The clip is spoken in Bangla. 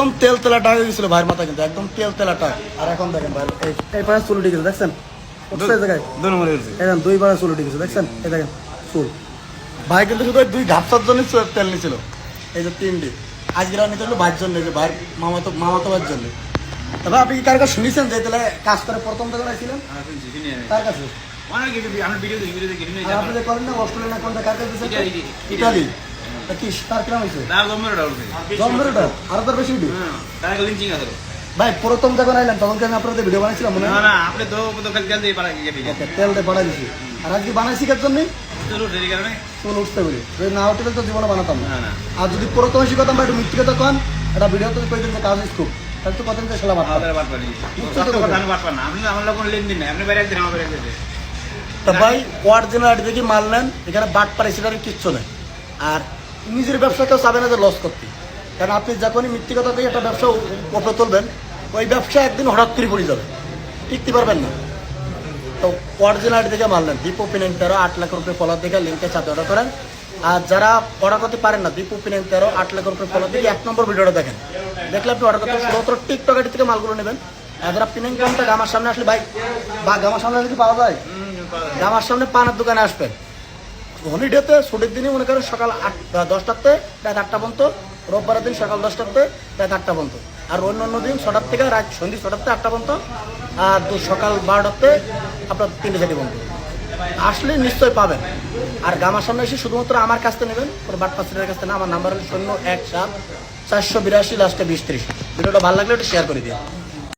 একদম তেল তেলা টাকা গেছিল ভাইয়ের মাথা কিন্তু একদম তেল তেলা টাকা। আর এখন দেখেন ভাই এই পাশে চুল উঠে গেছে দেখছেন? দুই পাশে চুল উঠে গেছে দেখছেন? এই দেখেন চুল। ভাই কিন্তু শুধু দুই ঘাপসার জন্য তেল নিছিল। এই যে তিনটি। আজকে নিতে হলো ভাইয়ের জন্য ভাইয়ের মামাতো মামাতো ভাইয়ের জন্য। তবে আপনি কি কার কাছে শুনেছেন যে তাহলে কাজ করে প্রথম থেকে ছিলেন হ্যাঁ, আমি। কার কাছে? অনেক ভিডিও ভিডিও দেখি আপনি যে করেন না অস্ট্রেলিয়া কোনটা কার কাছে? ইটালি। কি তার কিরাম বেশি ভিডিও হ্যাঁ, তার লিঞ্চিং আছে। ভাই প্রথম যখন আইলেন তখন আমি আপনাদের ভিডিও বানাইছিলাম মনে না হয়? না আপনি তো তো খালি তেল দিয়ে পারা কেটে ওকে, তেল দিয়ে বানাই দিছি। আর আজকে বানাইছি কার জন্য চলো সেই কারণে। চুল উঠতে বলি। যদি না উঠলে তো জীবনে বানাতাম না। না না। আর যদি প্রথম শিখাতাম একটু মিথ্যে কথা কন এটা ভিডিও তো কই দিন কাজ স্কুপ তাহলে তো কথা খেলা মারতাম আমাদের বাদ পারি সত্য কথা আমি বাদ না। আপনি আমার লোক কোনো লেনদেন নেই আপনি বাইরে একদিন আমার বাইরে একদিন। তা ভাই অরিজিনাল দেখি মাল নেন এখানে বাট পারে সেটার কিচ্ছু নেই। আর নিজের ব্যবসা কেউ চাবে না যে লস করতে। কারণ আপনি যখনই মিথ্যে কথা দিয়ে একটা ব্যবসা উপরে তুলবেন ওই ব্যবসা একদিন হঠাৎ করে পড়ে যাবে। টিকতে পারবেন না। তো অরিজিনাল মাল নেন। দীপ ওপেনিং তেরো আট লাখ রুপে ফলার দেখে লিঙ্কে চাপে অর্ডার করেন। আর যারা অর্ডার করতে পারেন না দীপ ওপেনিং তেরো আট লাখ রুপে ফলার দেখে এক নম্বর ভিডিওটা দেখেন। দেখলে আপনি অর্ডার করতে শুধুমাত্র টিকটক আইডি থেকে মালগুলো নেবেন। আর যারা পিনিং কামটা আমার সামনে আসলে ভাই বা গামার সামনে আসলে কি পাওয়া যায়। গামার সামনে পানের দোকানে আসবেন। হলিডেতে ছুটির দিনে মনে করেন সকাল আট দশটাতে, রাত আটটা পর্যন্ত। রোববারের দিন সকাল দশটাতে, রাত আটটা পর্যন্ত। আর অন্য অন্য দিন ছটার থেকে রাত সন্ধ্যে ছটাতে, আটটা পর্যন্ত। আর দু- সকাল বারোটাতে আপনার তিনটে চারটে পর্যন্ত। আসলে নিশ্চয়ই পাবেন। আর গামার সামনে এসে শুধুমাত্র আমার কাছ নেবেন কোনো বাট পাসের কাছ থেকে আমার নাম্বার হলো শূন্য এক সাত চারশো বিরাশি, লাস্টে বিশ ত্রিশ। ভিডিওটা ভালো লাগলে একটু শেয়ার করে দিন